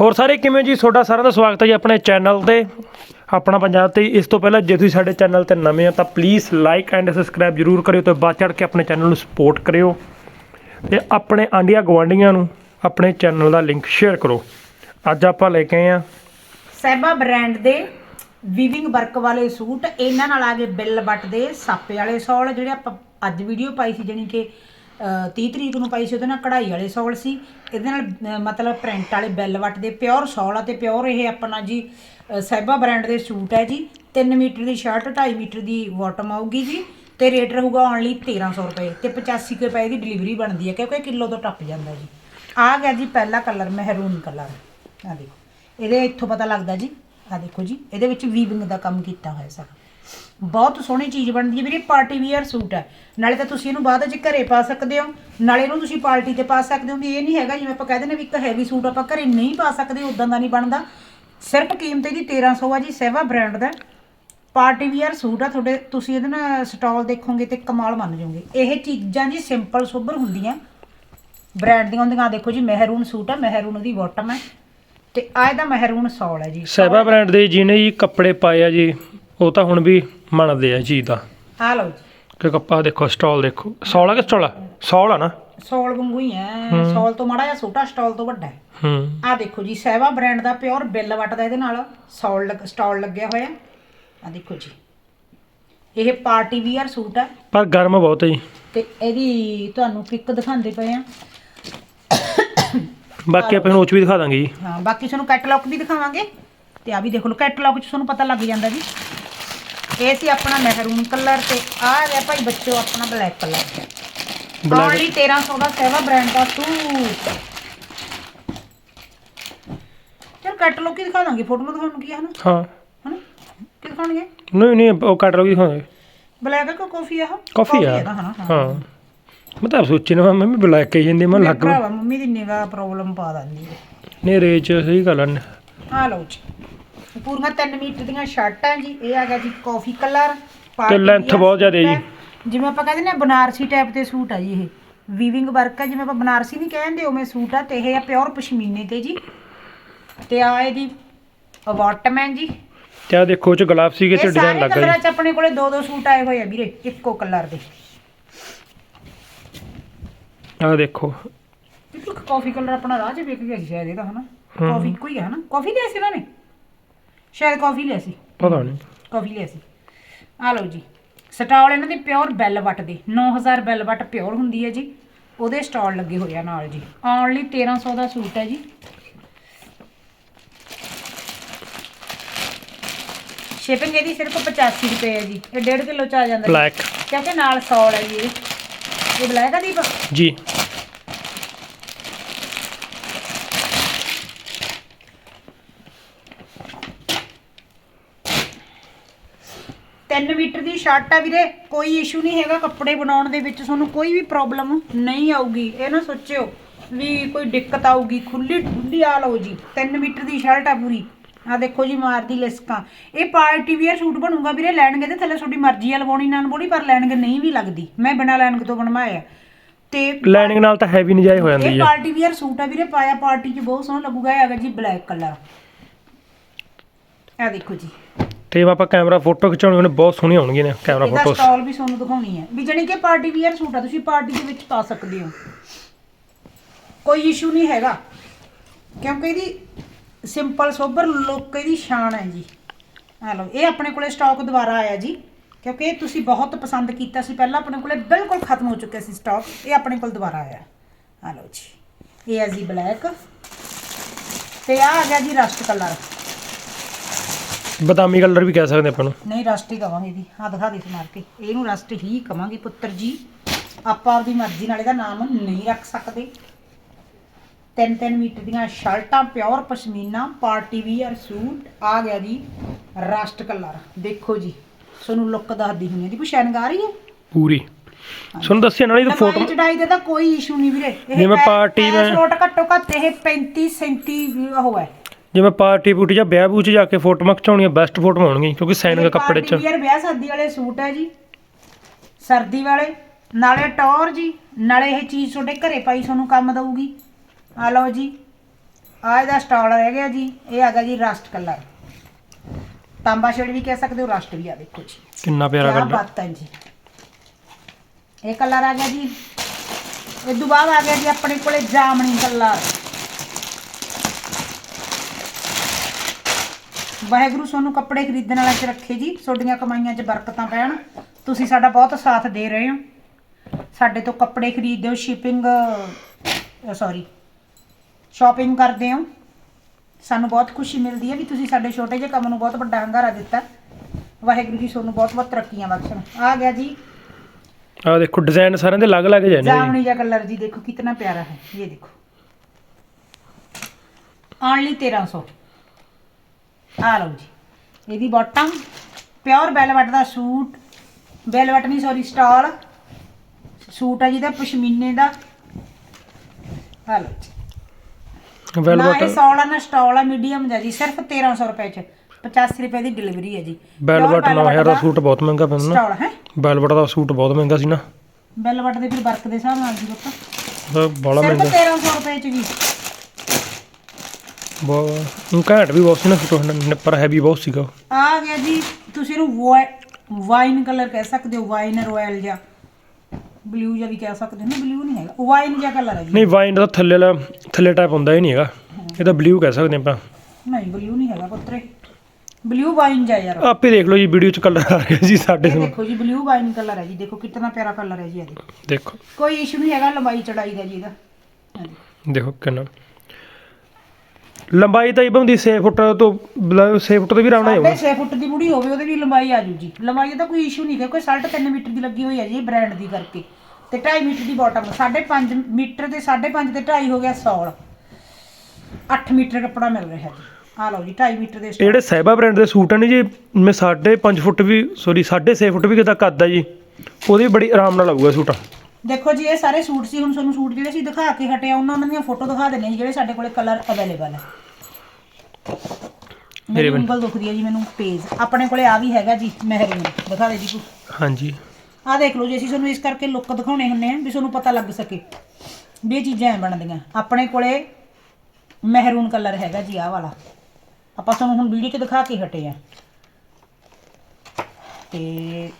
ਹੋਰ ਸਾਰੇ ਕਿਵੇਂ ਜੀ? ਤੁਹਾਡਾ ਸਾਰਿਆਂ ਦਾ ਸਵਾਗਤ ਹੈ ਜੀ ਆਪਣੇ ਚੈਨਲ ਤੇ। ਆਪਣਾ ਪੰਜਾਬ ਤੇ ਇਸ ਤੋਂ ਪਹਿਲਾਂ ਜੇ ਤੁਸੀਂ ਸਾਡੇ ਚੈਨਲ ਤੇ ਨਵੇਂ ਆ ਤਾਂ ਪਲੀਜ਼ ਲਾਈਕ ਐਂਡ ਸਬਸਕ੍ਰਾਈਬ ਜਰੂਰ ਕਰਿਓ ਤੇ ਬਾਅਦ ਚੜ ਕੇ ਆਪਣੇ ਚੈਨਲ ਨੂੰ ਸਪੋਰਟ ਕਰਿਓ। ਤੇ ਆਪਣੇ ਆਂਡੀਆਂ ਗਵਾਂਡੀਆਂ ਨੂੰ ਆਪਣੇ ਚੈਨਲ ਦਾ ਲਿੰਕ ਸ਼ੇਅਰ ਕਰੋ। ਅੱਜ ਆਪਾਂ ਲੈ ਕੇ ਆਏ ਆ ਸਹਿਬਾ ਬ੍ਰਾਂਡ ਦੇ ਵੀਵਿੰਗ ਵਰਕ ਵਾਲੇ ਸੂਟ। ਇਹਨਾਂ ਨਾਲ ਆ ਗਏ ਬਿੱਲ ਬੱਟ ਦੇ ਸਾਪੇ ਵਾਲੇ ਸੌਲ, ਜਿਹੜੇ ਆਪਾਂ ਅੱਜ ਵੀਡੀਓ ਪਾਈ ਸੀ, ਜਾਣੀ ਕਿ 30 ਤਰੀਕ ਨੂੰ ਪਾਈ ਸੀ ਉਹਦੇ ਨਾਲ ਕਢਾਈ ਵਾਲੇ ਸੌਲ ਸੀ। ਇਹਦੇ ਨਾਲ ਅਹ, ਮਤਲਬ ਪ੍ਰਿੰਟ ਵਾਲੇ ਬਿੱਲ ਬੱਟ ਦੇ ਪਿਓਰ ਸੌਲ ਆ ਤੇ ਪਿਓਰ ਇਹ ਆਪਣਾ ਜੀ ਅਹ, ਸਹਿਬਾ ਬ੍ਰਾਂਡ ਦੇ ਸੂਟ ਹੈ ਜੀ। 3 ਮੀਟਰ ਦੀ ਸ਼ਰਟ 2.5 ਮੀਟਰ ਦੀ ਬਾਟਮ ਆਊਗੀ ਜੀ ਤੇ ਰੇਟ ਰਹੂਗਾ ਓਨਲੀ 1300 ਰੁਪਏ ਤੇ 85 ਕੁ ਰੁਪਏ ਦੀ ਡਿਲੀਵਰੀ ਬਣਦੀ ਹੈ ਕਿਉਂਕਿ ਕਿਲੋ ਤੋਂ ਟੱਪ ਜਾਂਦਾ ਜੀ। ਆ ਗਿਆ ਜੀ ਪਹਿਲਾ ਕਲਰ ਮਹਿਰੂਨ ਕਲਰ ਆ ਦੇਖੋ ਇਹਦੇ ਇੱਥੋਂ ਪਤਾ ਲੱਗਦਾ ਜੀ। ਆ ਦੇਖੋ ਜੀ ਇਹਦੇ ਵਿੱਚ ਵੀਵਿੰਗ ਦਾ ਕੰਮ ਕੀਤਾ ਹੋਇਆ ਸਾਰਾ। ਬਹੁਤ ਸੋਹਣੀ ਚੀਜ਼ ਬਣਦੀ ਹੈ ਵੀਰੇ, ਪਾਰਟੀ ਵੀਅਰ ਸੂਟ ਹੈ। ਨਾਲੇ ਤਾਂ ਤੁਸੀਂ ਇਹਨੂੰ ਬਾਅਦ ਵਿੱਚ ਘਰੇ ਪਾ ਸਕਦੇ ਹੋ। ਨਾਲੇ ਇਹਨੂੰ ਤੁਸੀਂ ਪਾਰਟੀ ਤੇ ਪਾ ਸਕਦੇ ਹੋ ਵੀ ਇਹ ਨਹੀਂ ਹੈਗਾ, ਜਿਵੇਂ ਆਪਾਂ ਕਹਿੰਦੇ ਨੇ ਵੀ ਇੱਕ ਹੈਵੀ ਸੂਟ ਆਪਾਂ ਘਰੇ ਨਹੀਂ ਪਾ ਸਕਦੇ ਉਦਾਂ ਦਾ ਨਹੀਂ ਬਣਦਾ। ਸਿਰਫ ਕੀਮਤ ਇਹਦੀ 1300 ਆ ਜੀ, ਸੇਵਾ ਬ੍ਰਾਂਡ ਦਾ। ਪਾਰਟੀ ਵੀਅਰ ਸੂਟ ਆ ਤੁਹਾਡੇ, ਤੁਸੀਂ ਇਹਦੇ ਨਾਲ ਸਟਾਲ ਦੇਖੋਗੇ ਤੇ ਕਮਾਲ ਮੰਨ ਜਾਓਗੇ। ਇਹ ਚੀਜ਼ਾਂ ਜੀ ਸਿੰਪਲ ਸੋਬਰ ਹੁੰਦੀਆਂ। ਬ੍ਰਾਂਡ ਦੀਆਂ ਹੁੰਦੀਆਂ ਦੇਖੋ ਜੀ, ਮਹਿਰੂਨ ਸੂਟ ਆ, ਮਹਿਰੂਨ ਦੀ ਬਾਟਮ ਹੈ ਤੇ ਆ ਇਹਦਾ ਮਹਿਰੂਨ ਸੌਲ ਹੈ ਜੀ। ਸਹਿਬਾ ਬ੍ਰਾਂਡ ਦੇ ਜਿਹਨੇ ਜੀ ਕੱਪੜੇ ਪਾਏ ਆ ਜੀ ਉਹ ਤਾਂ ਹੁਣ ਵੀ ਮੰਨਦੇ ਆ ਜੀ ਦਾ। ਆ ਲਓ ਜੀ। ਕਿ ਕੱਪਾ ਦੇਖੋ ਸਟਾਲ ਦੇਖੋ। ਸੌਲਾ ਕਿ ਸਟਾਲ ਆ? ਸੌਲ ਆ ਨਾ? ਸੌਲ ਵਾਂਗੂ ਹੀ ਹੈ। ਸੌਲ ਤੋਂ ਮਾੜਾ ਜਿਹਾ ਛੋਟਾ ਸਟਾਲ ਤੋਂ ਵੱਡਾ ਹੈ। ਹੂੰ। ਆ ਦੇਖੋ ਜੀ ਸਹਿਵਾ ਬ੍ਰਾਂਡ ਦਾ ਪਿਓਰ ਬਿੱਲ ਵੱਟਦਾ ਇਹਦੇ ਨਾਲ। ਸੌਲ ਲੱਗ ਸਟਾਲ ਲੱਗਿਆ ਹੋਇਆ। ਆ ਦੇਖੋ ਜੀ। ਇਹ ਪਾਰਟੀ ਵੀਅਰ ਸੂਟ ਹੈ ਪਰ ਗਰਮ ਬਹੁਤ ਹੈ ਜੀ। ਤੇ ਇਹਦੀ ਤੁਹਾਨੂੰ ਪਿਕ ਦਿਖਾਉਂਦੇ ਪਏ ਆ। ਬਾਕੀ ਆਪਾਂ ਨੂੰ ਉਹ 'ਚ ਵੀ ਦਿਖਾ ਦਾਂਗੇ ਜੀ। ਹਾਂ ਬਾਕੀ ਤੁਹਾਨੂੰ ਕੈਟਲੌਗ ਵੀ ਦਿਖਾਵਾਂਗੇ। ਤੇ ਆ ਵੀ ਦੇਖ ਲਓ ਕੈਟਲੌਗ 'ਚ ਤੁਹਾਨੂੰ ਪਤਾ ਲੱਗ ਜਾਂਦਾ ਜੀ। ਇਹ ਸੀ ਆਪਣਾ ਮਹਿਰੂਨ ਕਲਰ ਤੇ ਆ ਰਿਹਾ ਭਾਈ ਬੱਚੋ ਆਪਣਾ ਬਲੈਕ ਕਲਰ। ਓਨਲੀ 1300 ਦਾ ਸੇਵਾ ਬ੍ਰਾਂਡ ਦਾ ਸੂਟ ਚਲ ਕੈਟਲੌਗ ਹੀ ਦਿਖਾ ਦਾਂਗੇ ਫੋਟੋ ਦਿਖਾਉਣ ਨੂੰ ਕੀ ਹੈ ਹਨਾ? ਹਾਂ। ਹਨਾ? ਕੀ ਦਿਖਾਉਣਗੇ? ਨਹੀਂ ਨਹੀਂ ਉਹ ਕੱਟ ਲਓ ਦਿਖਾਉਂਗੇ ਬਲੈਕ ਹੈ ਕਿ ਕਾਫੀ ਆ? ਕਾਫੀ ਆ। ਹਾਂ। ਮੈਂ ਤਾਂ ਸੋਚੀ ਨਾ ਮੈਂ ਵੀ ਬਲੈਕ ਕਹੀ ਜਾਂਦੀ ਮੈਂ ਲੱਗ ਭਰਾਵਾ ਮੰਮੀ ਦੀ ਨਿਗਾ ਪ੍ਰੋਬਲਮ ਪਾ ਦਿੰਦੀ ਹੈ ਨਹੀਂ ਰੇਚ ਸਹੀ ਗੱਲ ਆ। ਆ ਲਓ ਜੀ। ਪੂਰੀਆਂ 3 ਮੀਟਰ ਦੀਆਂ ਸ਼ਰਟਾਂ ਜੀ ਇਹ ਆ ਗਿਆ ਜੀ ਕਾਫੀ ਕਲਰ ਤੇ length ਬਹੁਤ ਜ਼ਿਆਦਾ ਜੀ। ਜਿਵੇਂ ਆਪਾਂ ਕਹਿੰਦੇ ਨੇ ਬਨਾਰਸੀ ਟਾਈਪ ਦੇ ਸੂਟ ਆ ਜੀ ਇਹ। ਵੀਵਿੰਗ ਵਰਕ ਹੈ ਜਿਵੇਂ ਆਪਾਂ ਬਨਾਰਸੀ ਨਹੀਂ ਕਹਿੰਦੇ ਉਵੇਂ ਸੂਟ ਆ ਤੇ ਇਹ ਆ ਪਿਓਰ ਪਸ਼ਮੀਨੇ ਤੇ ਜੀ। ਤੇ ਆ ਇਹਦੀ ਬਾਟਮ ਜੀ। ਤੇ ਆ ਦੇਖੋ ਉਹ ਚ ਗਲਾਫ ਸੀਗੇ ਇਹ ਡਿਜ਼ਾਈਨ ਸਾਰੇ ਲੱਗਾ ਕਲਰਾਂ ਜੀ 'ਚ ਆਪਣੇ ਕੋਲੇ ਦੋ ਦੋ ਸੂਟ ਆਏ ਹੋਏ ਆ ਵੀਰੇ ਇੱਕੋ ਕਲਰ ਦੇ। ਆ ਦੇਖੋ। ਇੱਕ ਕਾਫੀ ਕਲਰ ਆਪਣਾ ਰਾਹ 'ਚ ਵਿਕ ਗਿਆ ਸੀ ਸ਼ਾਇਦ ਇਹਦਾ ਹਨਾ? ਕਾਫੀ ਇੱਕੋ ਹੀ ਹੈ ਹਨਾ? ਕਾਫੀ ਲਿਆ ਸੀ ਇਹਨਾਂ ਨੇ? ਸ਼ਾਇਦ ਕਾਫੀ ਲਿਆ ਸੀ। ਪਤਾ ਨਹੀਂ। ਕਾਫੀ ਲਿਆ ਸੀ। ਆ ਲਓ ਜੀ ਸਟਾਲ ਇਹਨਾਂ ਦੇ ਪਿਓਰ ਬੈਲ ਵੱਟ ਦੇ। 9000 ਬੈਲ ਵੱਟ ਪਿਓਰ ਹੁੰਦੀ ਹੈ ਜੀ। ਉਹਦੇ ਸਟਾਲ ਲੱਗੇ ਹੋਏ ਆ ਨਾਲ ਜੀ। ਓਨਲੀ 1300 ਦਾ ਸੂਟ ਹੈ ਜੀ। ਸ਼ਿਪਿੰਗ ਇਹਦੀ ਸਿਰਫ 85 ਰੁਪਏ ਹੈ ਜੀ। ਇਹ 1.5 ਕਿਲੋ ਚ ਆ ਜਾਂਦਾ। ਬਲੈਕ। ਕਿਉਂਕਿ ਨਾਲ ਸੌਲ ਹੈ ਜੀ ਇਹ ਬਲੈਕ ਆ ਦੀਪ? ਜੀ। ਤਿੰਨ ਮੀਟਰ ਦੀ ਸ਼ਰਟ ਆ ਵੀਰੇ ਕੋਈ ਇਸ਼ੂ ਨਹੀਂ ਹੈਗਾ ਕੱਪੜੇ ਬਣਾਉਣ ਦੇ ਵਿੱਚ ਤੁਹਾਨੂੰ ਕੋਈ ਵੀ ਪ੍ਰੋਬਲਮ ਨਹੀਂ ਆਊਗੀ। ਇਹ ਨਾ ਸੋਚਿਓ ਵੀ ਕੋਈ ਦਿੱਕਤ ਆਊਗੀ ਖੁੱਲੀ ਖੁੱਲੀ ਆ ਲਓ ਜੀ 3 ਮੀਟਰ ਦੀ ਸ਼ਰਟ ਆ ਪੂਰੀ। ਆ ਦੇਖੋ ਜੀ ਮਾਰਦੀ ਲਿਸਕਾਂ। ਇਹ ਪਾਰਟੀ ਵੀਅਰ ਸੂਟ ਬਣੂਗਾ ਵੀਰੇ ਲੈਣਗੇ ਤੇ ਥੱਲੇ ਤੁਹਾਡੀ ਮਰਜ਼ੀ ਆ ਲਵਾਉਣੀ ਨਾ ਲਵਾਉਣੀ ਪਰ ਲੈਣਗੇ ਨਹੀਂ ਵੀ ਲੱਗਦੀ। ਮੈਂ ਬਿਨਾਂ ਲੈਣਗੇ ਤੋਂ ਬਣਵਾਇਆ। ਤੇ ਲਾਈਨਿੰਗ ਨਾਲ ਤਾਂ ਹੈਵੀ ਨਜਾਇ ਹੋ ਜਾਂਦੀ ਇਹ ਹੈ ਪਾਰਟੀ ਵੀਅਰ ਸੂਟ ਆ ਵੀਰੇ ਪਾਇਆ ਪਾਰਟੀ 'ਚ ਬਹੁਤ ਸੋਹਣਾ ਲੱਗੂਗਾ ਇਹ ਹੈਗਾ ਜੀ ਬਲੈਕ ਕਲਰ ਆ ਦੇਖੋ ਜੀ। ਤੇ ਜੇ ਆਪਾਂ ਕੈਮਰਾ ਫੋਟੋ ਖਿਚਾਉਣੀ ਉਹਨੇ ਬਹੁਤ ਸੋਹਣੀਆਂ ਹੋਣਗੀਆਂ ਨੇ ਕੈਮਰਾ ਇਹਦਾ ਫੋਟੋਸ ਸਟਾਲ ਵੀ ਤੁਹਾਨੂੰ ਦਿਖਾਉਣੀ ਹੈ। ਵੀ ਜਾਣੀ ਕਿ ਪਾਰਟੀ ਵੀਅਰ ਸੂਟ ਆ ਤੁਸੀਂ ਪਾਰਟੀ ਦੇ ਵਿੱਚ ਪਾ ਸਕਦੇ ਹੋ। ਕੋਈ ਇਸ਼ੂ ਨਹੀਂ ਹੈਗਾ। ਕਿਉਂਕਿ ਇਹਦੀ ਸਿੰਪਲ ਸੋਬਰ ਲੁੱਕ ਇਹਦੀ ਸ਼ਾਨ ਹੈ ਜੀ। ਆ ਲਓ ਇਹ ਆਪਣੇ ਕੋਲੇ ਸਟਾਕ ਦੁਬਾਰਾ ਆਇਆ ਜੀ। ਕਿਉਂਕਿ ਇਹ ਤੁਸੀਂ ਬਹੁਤ ਪਸੰਦ ਕੀਤਾ ਸੀ ਪਹਿਲਾਂ ਆਪਣੇ ਕੋਲੇ ਬਿਲਕੁਲ ਖਤਮ ਹੋ ਚੁੱਕਿਆ ਸੀ ਸਟਾਕ ਇਹ ਆਪਣੇ ਕੋਲ ਦੁਬਾਰਾ ਆਇਆ। ਆ ਲਓ ਜੀ ਇਹ ਹੈ ਜੀ ਬਲੈਕ ਤੇ ਆ ਆ ਗਿਆ ਜੀ ਰਸਟ ਕਲਰ ਬਦਾਮੀ ਕਲਰ ਵੀ ਕਹਿ ਸਕਦੇ ਆਪਾਂ ਨੂੰ। ਨਹੀਂ ਰਸਟ ਹੀ ਕਵਾਂਗੇ ਜੀ। ਹਾਂ ਦਿਖਾ ਦੇ ਮਾਰ ਕੇ। ਇਹਨੂੰ ਰਸਟ ਹੀ ਕਵਾਂਗੇ ਪੁੱਤਰ ਜੀ। ਆਪਾਂ ਆਪਦੀ ਮਰਜ਼ੀ ਨਾਲ ਇਹਦਾ ਨਾਮ ਨਹੀਂ ਰੱਖ ਸਕਦੇ। ਤਿੰਨ ਤਿੰਨ ਮੀਟਰ ਦੀਆਂ ਸ਼ਰਟਾਂ pure pashmina party wear suit ਆ ਗਿਆ ਜੀ ਰਸਟ ਕਲਰ ਦੇਖੋ ਜੀ ਤੁਹਾਨੂੰ ਲੁੱਕ ਦੱਸਦੀ ਹੁੰਦੀ ਦੀ ਪੁਸ਼ੈਨਗ ਆ ਰਹੀ ਹੈ ਪੂਰੀ। ਤੁਹਾਨੂੰ ਦੱਸਿਆ ਨਾਲ ਇਹ ਫੋਟੋ ਚੜਾਈ ਦੇ ਤਾਂ ਕੋਈ ਇਸ਼ੂ ਨਹੀਂ ਵੀਰੇ। ਜਿਵੇਂ party ਮੈਂ- ਫਲੋਟ ਘੱਟੋ ਘੱਟ ਇਹ 35 37 ਉਹ ਹੈ। ਜਿਵੇਂ ਪਾਰਟੀ ਪੂਟੀ ਜਾਂ ਵਿਆਹ ਬੂਚ ਜਾ ਕੇ ਫੋਟੋਆਂ ਖਿਚਾਉਣੀਆਂ ਬੈਸਟ ਫੋਟੋ ਹੋਣਗੀਆਂ ਕਿਉਂਕਿ ਸਾਈਨ ਕੱਪੜੇ ਚ। ਵੀਅਰ ਵਿਆਹ ਸ਼ਾਦੀ ਵਾਲੇ ਸੂਟ ਹੈ ਜੀ। ਸਰਦੀ ਵਾਲੇ ਨਾਲੇ ਟੌਰ ਜੀ ਨਾਲੇ ਇਹ ਚੀਜ਼ ਤੁਹਾਡੇ ਘਰੇ ਪਾਈ ਤੁਹਾਨੂੰ ਕੰਮ ਦਊਗੀ। ਆ ਲਓ ਜੀ ਆ ਇਹਦਾ ਸਟਾਲ ਰਹਿ ਗਿਆ ਜੀ ਇਹ ਆ ਗਿਆ ਜੀ ਰਸਟ ਕਲਰ ਤਾਂਬਾ ਸ਼ੇਡ ਵੀ ਕਹਿ ਸਕਦੇ ਹੋ ਰਸਟ ਵੀ ਆ ਦੇਖੋ ਜੀ। ਕਿੰਨਾ ਪਿਆਰਾ ਕਿਆ ਕਲਰ ਬਾਤ ਹੈ ਜੀ। ਇਹ ਕਲਰ ਆ ਗਿਆ ਜੀ। ਇਹ ਤੋਂ ਬਾਅਦ ਆ ਗਿਆ ਜੀ ਆਪਣੇ ਕੋਲੇ ਜਾਮਣੀ ਕਲਰ ਵਾਹਿਗੁਰੂ ਤੁਹਾਨੂੰ ਕੱਪੜੇ ਖਰੀਦਣ ਵਾਲਾ ਚ ਰੱਖੇ ਜੀ ਤੁਹਾਡੀਆਂ ਕਮਾਈਆਂ 'ਚ ਬਰਕਤਾਂ ਪੈਣ। ਤੁਸੀਂ ਸਾਡਾ ਬਹੁਤ ਸਾਥ ਦੇ ਰਹੇ ਹੋ। ਸਾਡੇ ਤੋਂ ਕੱਪੜੇ ਖਰੀਦਦੇ ਹੋ ਸ਼ਿਪਿੰਗ ਸੌਰੀ ਸ਼ਾਪਿੰਗ ਕਰਦੇ ਹੋ। ਸਾਨੂੰ ਬਹੁਤ ਖੁਸ਼ੀ ਮਿਲਦੀ ਹੈ ਵੀ ਤੁਸੀਂ ਸਾਡੇ ਛੋਟੇ ਜਿਹੇ ਕੰਮ ਨੂੰ ਬਹੁਤ ਵੱਡਾ ਹੰਗਾਰਾ ਦਿੱਤਾ। ਵਾਹਿਗੁਰੂ ਜੀ ਤੁਹਾਨੂੰ ਬਹੁਤ ਬਹੁਤ ਤਰੱਕੀਆਂ ਬਖਸ਼ਣ। ਆ ਗਿਆ ਜੀ। ਆ ਦੇਖੋ ਡਿਜ਼ਾਈਨ ਸਾਰਿਆਂ ਦੇ ਅਲੱਗ-ਅਲੱਗ ਜਾਨੇ ਜਾਮਣੀ ਜਿਹਾ ਕਲਰ ਜੀ ਦੇਖੋ ਕਿੰਨਾ ਪਿਆਰਾ ਹੈ। ਇਹ ਦੇਖੋ। ਆਨਲੀ 1300 ਆ ਲਓ ਜੀ। ਇਹਦੀ ਬਾਟਮ ਪਿਓਰ ਬੈਲਵਟ ਦਾ ਸੂਟ। ਬੈਲਵਟ ਨਹੀਂ ਸੌਰੀ ਸਟਾਲ ਸੂਟ ਹੈ ਜਿਹਦਾ ਪਸ਼ਮੀਨੇ ਦਾ। ਆ ਲਓ ਜੀ। ਵੈਲਵਟ ਨਾ ਇਹ ਸੌਲਾ ਨਾ ਸਟਾਲ ਆ ਮੀਡੀਅਮ ਦਾ ਜੀ। ਸਿਰਫ 1300 ਰੁਪਏ ਚ। 85 ਰੁਪਏ ਦੀ ਡਿਲੀਵਰੀ ਹੈ ਜੀ। ਵੈਲਵਟ 9000 ਦਾ ਸੂਟ ਬਹੁਤ ਮਹਿੰਗਾ ਪੈਂਦਾ ਨਾ। ਸਟਾਲ ਹੈ? ਵੈਲਵਟ ਦਾ ਸੂਟ ਬਹੁਤ ਮਹਿੰਗਾ ਸੀ ਨਾ। ਬੈਲਵਟ ਦੇ ਫਿਰ ਵਰਕ ਦੇ ਹਿਸਾਬ ਨਾਲ ਜੀ ਬੱਪਾ ਬੜਾ ਸਿਰਫ ਮਹਿੰਗਾ। 1300 ਰੁਪਏ ਚ ਜੀ ਬਹੁਤ ਉਹ ਘੈਂਟ ਵੀ ਬਹੁਤ ਸੀ ਨਾ ਸੂਟ ਨਿੱਪਰ ਹੈਵੀ ਬਹੁਤ ਸੀਗਾ। ਆ ਗਿਆ ਜੀ ਤੁਸੀਂ ਇਹਨੂੰ ਵਾਈਨ ਕਲਰ ਕਹਿ ਸਕਦੇ ਹੋ ਵਾਈਨ ਰਾਇਲ ਜਾਂ ਬਲੂ ਜਾਂ ਵੀ ਕਹਿ ਸਕਦੇ ਹੋ ਨਾ ਬਲੂ ਨਹੀਂ ਹੈਗਾ ਵਾਈਨ ਜਿਹਾ ਕਲਰ ਹੈ ਜੀ। ਨਹੀਂ ਵਾਈਨ ਦਾ ਥੱਲੇ ਵਾਲਾ ਥੱਲੇ ਟਾਈਪ ਹੁੰਦਾ ਹੀ ਨਹੀਂ ਹੈਗਾ। ਇਹ ਤਾਂ ਬਲੂ ਕਹਿ ਸਕਦੇ ਆਪਾਂ। ਨਹੀਂ ਬਲੂ ਨਹੀਂ ਹੈਗਾ ਪੁੱਤਰੇ। ਬਲੂ ਵਾਈਨ ਜਾ ਯਾਰ। ਆਪੇ ਦੇਖ ਲਓ ਜੀ ਵੀਡੀਓ 'ਚ ਕਲਰ ਆ ਰਿਹਾ ਜੀ ਸਾਡੇ ਇਹ ਨੂੰ ਦੇਖੋ ਜੀ ਬਲੂ ਵਾਈਨ ਕਲਰ ਹੈ ਜੀ ਦੇਖੋ ਕਿੰਨਾ ਪਿਆਰਾ ਕਲਰ ਹੈ ਜੀ ਇਹਦੇ। ਦੇਖੋ। ਕੋਈ ਇਸ਼ੂ ਨਹੀਂ ਹੈਗਾ ਲੰਬਾਈ ਚੜਾਈ ਦਾ ਜੀ ਇਹਦਾ। ਦੇਖੋ ਕਿੰਨਾ ਲੰਬਾਈ ਤਾਂ ਇਬਮ ਦੀ 6 ਫੁੱਟ ਤੋਂ 6 ਫੁੱਟ ਤੋਂ ਵੀ ਰਾਉਣਾ ਸਾਢੇ ਹੋਊਗਾ 6 ਫੁੱਟ ਦੀ ਮੁੜੀ ਹੋਵੇ ਉਹਦੇ ਵੀ ਲੰਬਾਈ ਆ ਜੂ ਜੀ ਲੰਬਾਈ ਦਾ ਕੋਈ ਇਸ਼ੂ ਨਹੀਂ ਹੈ ਕੋਈ ਸਾਢੇ 3 ਮੀਟਰ ਦੀ ਲੱਗੀ ਹੋਈ ਹੈ ਜੀ ਬ੍ਰਾਂਡ ਦੀ ਕਰਕੇ। ਤੇ 2.5 ਮੀਟਰ ਦੀ ਬਾਟਮ 5.5 ਮੀਟਰ ਤੇ 5.5 ਤੇ 2.5 ਹੋ ਗਿਆ 100 8 ਮੀਟਰ ਕੱਪੜਾ ਮਿਲ ਰਿਹਾ ਜੀ। ਆ ਲਓ ਜੀ 2.5 ਮੀਟਰ ਦੇ ਇਹ ਜਿਹੜੇ ਸਹਿਬਾ ਬ੍ਰਾਂਡ ਦੇ ਸੂਟ ਨੇ ਜੀ ਮੈਂ 5.5 ਫੁੱਟ ਵੀ ਸੌਰੀ 6.5 ਫੁੱਟ ਵੀ ਕਿਤਾ ਕੱਦ ਆ ਜੀ ਉਹਦੀ ਬੜੀ ਆਰਾਮ ਨਾਲ ਆਊਗਾ ਸੂਟ। ਦੇਖੋ ਜੀ ਇਹ ਸਾਰੇ ਸੂਟ ਸੀ ਹੁਣ ਤੁਹਾਨੂੰ ਸੂਟ ਜਿਹੜੇ ਸੀ ਦਿਖਾ ਕੇ ਹਟੇ ਆ ਉਹਨਾਂ ਉਹਨਾਂ ਦੀਆਂ ਫੋਟੋ ਦਿਖਾ ਦਿੰਦੇ ਜੀ ਜਿਹੜੇ ਸਾਡੇ ਕੋਲੇ ਕਲਰ ਅਵੇਲੇਬਲ ਹੈ ਮੇਰੀ ਉਂਗਲ ਦੁਖਦੀ ਹੈ ਜੀ ਮੈਨੂੰ ਪੇਜ ਆਪਣੇ ਕੋਲੇ ਆ ਵੀ ਹੈਗਾ ਜੀ ਮਹਿਰੂਨ ਦਿਖਾ ਦੇ ਜੀ ਤੂੰ ਹਾਂਜੀ। ਆ ਦੇਖ ਲਓ ਜੀ ਅਸੀਂ ਤੁਹਾਨੂੰ ਇਸ ਕਰਕੇ ਲੁੱਕ ਦਿਖਾਉਣੇ ਹੁੰਨੇ ਆ ਵੀ ਤੁਹਾਨੂੰ ਪਤਾ ਲੱਗ ਸਕੇ ਵੀ ਇਹ ਚੀਜ਼ਾਂ ਐ ਬਣਦੀਆਂ। ਆਪਣੇ ਕੋਲੇ ਮਹਿਰੂਨ ਕਲਰ ਹੈਗਾ ਜੀ ਆਹ ਵਾਲਾ। ਆਪਾਂ ਤੁਹਾਨੂੰ ਹੁਣ ਵੀਡੀਓ 'ਚ ਦਿਖਾ ਕੇ ਹਟੇ ਆ। ਤੇ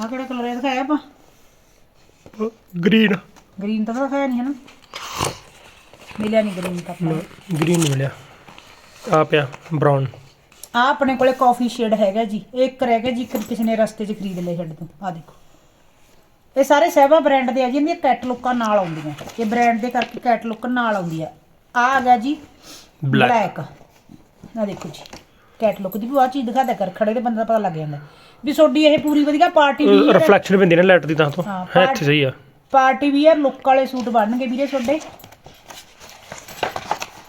ਆਹ ਕਿਹੜਾ ਕਲਰ ਹੈ ਦਿਖਾਇਆ ਆਪਾਂ? ਗ੍ਰੀਨ ਗ੍ਰੀਨ ਤਾਂ ਦਿਖਾਇਆ ਨਹੀਂ ਹੈ ਨਾ ਮਿਲਿਆ ਨਹੀਂ ਗ੍ਰੀਨ ਤਾਂ ਗ੍ਰੀਨ ਮਿਲਿਆ। ਆ ਪਿਆ ਬ੍ਰਾਊਨ ਆ ਆਪਣੇ ਕੋਲੇ ਕਾਫੀ ਸ਼ੇਡ ਹੈਗਾ ਜੀ। ਇਹ ਇੱਕ ਰਹਿ ਗਿਆ ਜੀ ਇੱਕ ਕਿਸੇ ਨੇ ਰਸਤੇ 'ਚ ਖਰੀਦ ਲਿਆ ਛੱਡ ਤੋਂ। ਆ ਦੇਖੋ। ਇਹ ਸਾਰੇ ਸਹਿਬਾ ਬ੍ਰਾਂਡ ਦੇ ਆ ਜੀ ਇਹਦੀਆਂ ਕੈਟਲੌਗਾਂ ਨਾਲ ਆਉਂਦੀਆਂ। ਇਹ ਬ੍ਰਾਂਡ ਦੇ ਕਰਕੇ ਕੈਟਲੌਗ ਨਾਲ ਆਉਂਦੀ ਆ। ਆ ਆ ਗਿਆ ਜੀ. ਬਲੈਕ ਆ ਦੇਖੋ ਜੀ। ਕੈਟਲੌਗ ਦੀ ਵੀ ਆ ਚੀਜ਼ ਦਿਖਾ ਦਿਆ ਕਰ ਖੜੇ ਦੇ ਬੰਦੇ ਦਾ ਪਤਾ ਲੱਗ ਜਾਂਦਾ। ਵੀ ਤੁਹਾਡੀ ਇਹ ਪੂਰੀ ਵਧੀਆ ਪਾਰਟੀ ਵੀ ਰਿਫਲੈਕਸ਼ਨ ਪੈਂਦੀ ਨਾ ਲਾਈਟ ਦੀ ਤਾਂ ਤੋਂ। ਹਾਂ, ਹੈ ਇੱਥੇ ਸਹੀ ਆ। ਪਾਰਟੀ ਵੀਅਰ ਲੁੱਕ ਵਾਲੇ ਸੂਟ ਬਣਨਗੇ ਵੀਰੇ ਤੁਹਾਡੇ।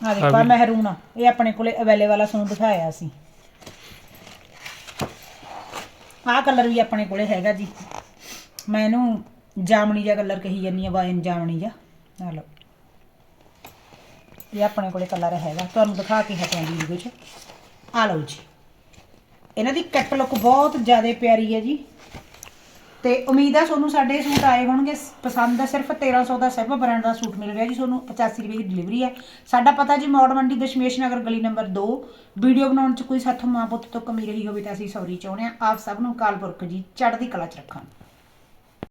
ਆ ਦੇਖੋ ਆਹ ਮਹਿਰੂਨ ਆ। ਇਹ ਆਪਣੇ ਕੋਲੇ ਅਵੇਲੇਬਲ ਆ ਤੁਹਾਨੂੰ ਦਿਖਾਇਆ ਸੀ। ਆਹ ਕਲਰ ਵੀ ਆਪਣੇ ਕੋਲੇ ਹੈਗਾ ਜੀ। ਮੈਂ ਇਹਨੂੰ ਜਾਮਣੀ ਜਿਹਾ ਕਲਰ ਕਹੀ ਜਾਂਦੀ ਆ ਵਾਈਨ ਜਾਮਣੀ ਜਿਹਾ। ਆ ਲਓ। ਇਹ ਆਪਣੇ ਕੋਲੇ ਕਲਰ ਹੈਗਾ। ਤੁਹਾਨੂੰ ਦਿਖਾ ਕੇ ਹਟਾਂ ਦੀ ਵੀਡੀਓ 'ਚ। ਆ ਲਓ ਜੀ। ਇਹਨਾਂ ਦੀ ਕੱਟ ਲੁੱਕ ਬਹੁਤ ਜ਼ਿਆਦਾ ਪਿਆਰੀ ਹੈ ਜੀ। ਤੇ ਉਮੀਦ ਆ ਤੁਹਾਨੂੰ ਸਾਡੇ ਸੂਟ ਆਏ ਹੋਣਗੇ। ਪਸੰਦ ਹੈ ਸਿਰਫ 1300 ਦਾ ਸੈਬਾ ਬ੍ਰਾਂਡ ਦਾ ਸੂਟ ਮਿਲ ਰਿਹਾ ਜੀ। ਤੁਹਾਨੂੰ 85 ਰੁਪਏ ਦੀ ਡਿਲੀਵਰੀ ਹੈ। ਸਾਡਾ ਪਤਾ ਜੀ, ਮੌੜ ਮੰਡੀ ਦਸ਼ਮੇਸ਼ ਨਗਰ ਗਲੀ ਨੰਬਰ 2 ਵੀਡੀਓ ਬਣਾਉਣ ਚ ਕੋਈ ਸਾਥੋਂ ਮਾਂ ਪੁੱਤ ਤੋਂ ਕਮੀ ਰਹੀ ਹੋਵੇ ਤਾਂ ਅਸੀਂ ਸੌਰੀ ਚਾਹੁੰਦੇ ਹਾਂ। ਆਪ ਸਭ ਨੂੰ ਕਾਲ ਪੁਰਖ ਜੀ, ਚੜ੍ਹਦੀ ਕਲਾ ਚ ਰੱਖਾਂ।